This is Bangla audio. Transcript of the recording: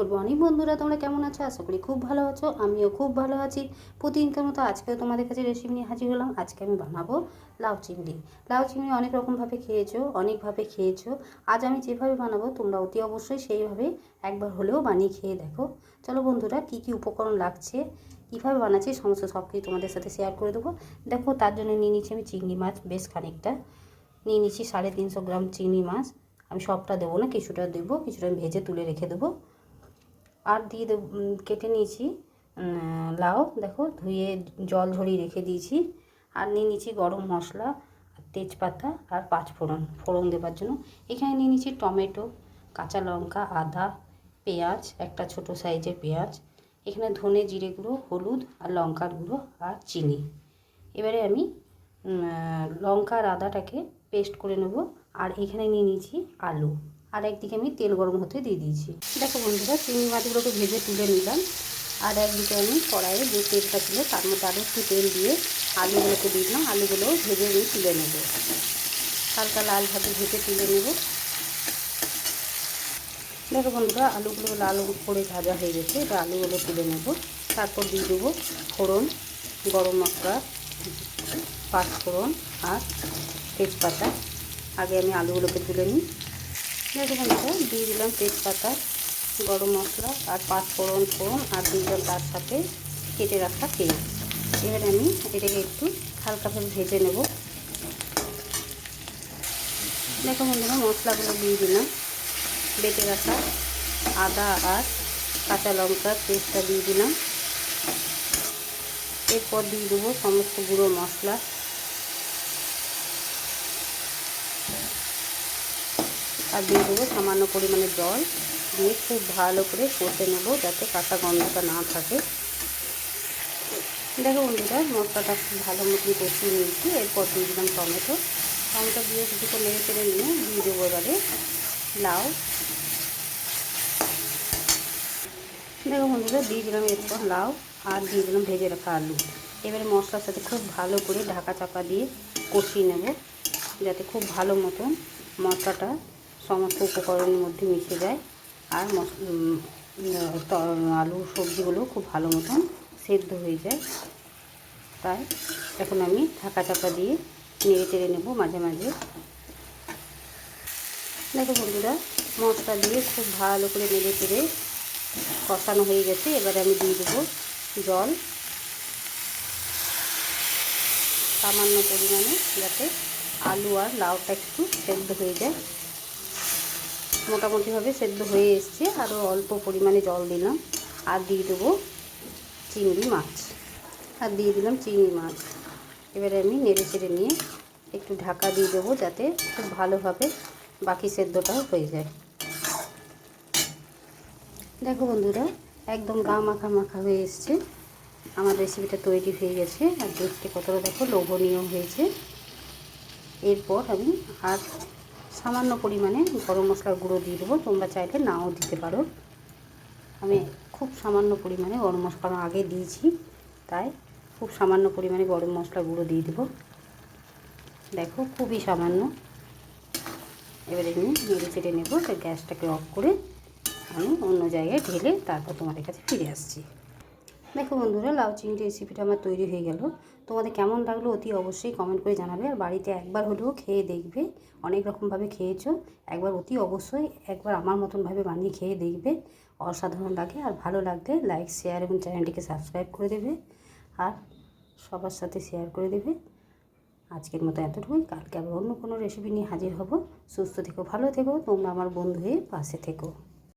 গুড মর্নিং বন্ধুরা তোমরা কেমন আছো? আশা করি খুব ভালো আছো, আমিও খুব ভালো আছি। প্রতিদিনকার মতো আজকেও তোমাদের কাছে রেসিপি নিয়ে হাজির হলাম। আজকে আমি বানাবো লাউ চিংড়ি। লাউ চিংড়ি অনেক রকমভাবে খেয়েছো, অনেকভাবে খেয়েছো। আজ আমি যেভাবে বানাবো, তোমরা অতি অবশ্যই সেইভাবে একবার হলেও বানিয়ে খেয়ে দেখো। চলো বন্ধুরা, কি কি উপকরণ লাগছে, কীভাবে বানাচ্ছি, সমস্ত সব কিছু তোমাদের সাথে শেয়ার করে দেবো। দেখো, তার জন্য নিয়ে নিচ্ছি আমি চিংড়ি মাছ, বেশ খানিকটা। নিয়ে নিচ্ছি সাড়ে তিনশো গ্রাম চিংড়ি মাছ। আমি সবটা দেবো না, কিছুটা দেবো, কিছুটা ভেজে তুলে রেখে দেবো। আর দিয়ে কেটে নিয়েছি। লাউ, দেখো, ধুয়ে জল ঝরিয়ে রেখে দিয়েছি। আর নিয়ে নিয়েছি গরম মশলা, তেজপাতা আর পাঁচ ফোড়ন। ফোড়ন দেওয়ার জন্য। এখানে নিয়ে নিয়েছি টমেটো, কাঁচা লঙ্কা, আদা, পেঁয়াজ, একটা ছোট সাইজের পেঁয়াজ। এখানে ধনে জিরে গুঁড়ো, হলুদ আর লঙ্কার গুঁড়ো আর চিনি। এবারে আমি লঙ্কা আর আদাটাকে পেস্ট করে নেব। আর এখানে নিয়ে নিয়েছি আলু। আর একদিকে আমি তেল গরম হতে দিয়ে দিয়েছি। দেখো বন্ধুরা, চিংড়ি মাছগুলোকে ভেজে তুলে নিলাম। আর একদিকে আমি কড়াইয়ে যে তেলটা ছিল, তার মধ্যে আরও একটু তেল দিয়ে আলুগুলোকে দিয়ে দিলাম। আলুগুলো ভেজে আমি তুলে নেব। হালকা লালভাবে ভেজে তুলে নেব। দেখো বন্ধুরা, আলুগুলো লাল করে ভাজা হয়ে গেছে। এবার আলুগুলো তুলে নেব। তারপর দিয়ে দেবো ফোড়ন, গরম মশলা, পাঁচফোড়ন আর তেজপাতা। আগে আমি আলুগুলোকে তুলে নিই। দেখো বন্ধুরা দিয়ে দিলাম তেজপাতা, গরম মশলা আর পাঁচ ফোড়ন ফোড়ন আর দিলাম তার সাথে কেটে রাখা তেল। এবারে আমি এটাকে একটু হালকাভাবে ভেজে নেব। দেখো বন্ধুরা, মশলাগুলো দিয়ে দিলাম। বেটে রাখা আদা আর কাঁচা লঙ্কার পেস্টটা দিয়ে দিলাম। এরপর দিয়ে দেবো সমস্ত গুঁড়ো মশলা। আর দিয়ে দেবো সামান্য পরিমাণে জল দিয়ে খুব ভালো করে কষে নেব যাতে কাঁচা গন্ধটা না থাকে। দেখো বন্ধুরা, মশলাটা খুব ভালো মতন কষিয়ে নিয়েছি। এরপর দিয়ে দিলাম টমেটো। টমেটো দিয়ে কিছুক্ষণ নেড়ে চেড়ে নিয়ে দিয়ে দেবো এবারে লাউ। দেখো বন্ধুরা, দিয়ে দিলাম এরপর লাউ আর দিয়ে দিলাম ভেজে রাখা আলু। এবারে মশলার সাথে খুব ভালো করে ঢাকা চাপা দিয়ে কষিয়ে নেব, যাতে খুব ভালো মতন মশলাটা সমস্ত উপকরণের মধ্যে মিশে যায়। আর আলু সবজিগুলো খুব ভালো মতন সেদ্ধ হয়ে যায়। তাই এখন আমি ঢাকা চাপা দিয়ে নেড়ে চেড়ে নেব মাঝে মাঝে। দেখো বন্ধুরা, মশলা দিয়ে খুব ভালো করে নেড়ে চেড়ে কষানো হয়ে গেছে। এবারে আমি দিয়ে দেবো জল। সামান্য পরিমাণে যাতে আলু আর লাউটা একটু সেদ্ধ হয়ে যায়। মোটামুটিভাবে সেদ্ধ হয়ে এসছে। আরও অল্প পরিমাণে জল দিলাম। আর দিয়ে দেবো চিংড়ি মাছ। আর দিয়ে দিলাম চিংড়ি মাছ। এবারে আমি নেড়ে চেড়ে নিয়ে একটু ঢাকা দিয়ে দেবো যাতে খুব ভালোভাবে বাকি সেদ্ধটাও হয়ে যায়। দেখো বন্ধুরা, একদম গা মাখা মাখা হয়ে এসছে। আমার রেসিপিটা তৈরি হয়ে গেছে। আর দেখতে কতটা দেখো লোভনীয় হয়েছে। এরপর আমি আর সামান্য পরিমাণে গরম মশলার গুঁড়ো দিয়ে দেবো। তোমরা চাইলে নাও দিতে পারো। আমি খুব সামান্য পরিমাণে গরম মশলা আগে দিয়েছি, তাই খুব সামান্য পরিমাণে গরম মশলা গুঁড়ো দিয়ে দেবো। দেখো, খুবই সামান্য। এবারে আমি নেড়ে চেড়ে নেব গ্যাসটাকে অফ করে আমি অন্য জায়গায় ঢেলে তারপর তোমাদের কাছে ফিরে আসছি। দেখো বন্ধুরা, লাউ চিংড়ি রেসিপিটা আমার তৈরি হয়ে গেল। তোমাদের কেমন লাগল অতি অবশ্যই কমেন্ট করে জানাবে। আর বাড়িতে একবার হলেও খেয়ে দেখবে, অনেক রকমভাবে খেয়েছো। একবার অতি অবশ্যই একবার আমার মতনভাবে বানিয়ে খেয়ে দেখবে। অসাধারণ লাগে আর ভালো লাগলে লাইক শেয়ার এবং চ্যানেলটিকে সাবস্ক্রাইব করে দেবে। আর সবার সাথে শেয়ার করে দেবে। আজকের মতো এতটুকুই। কালকে আবার অন্য কোনো রেসিপি নিয়ে হাজির হব। সুস্থ থেকো, ভালো থেকো। তোমরা আমার বন্ধু হয়ে পাশে থেকো।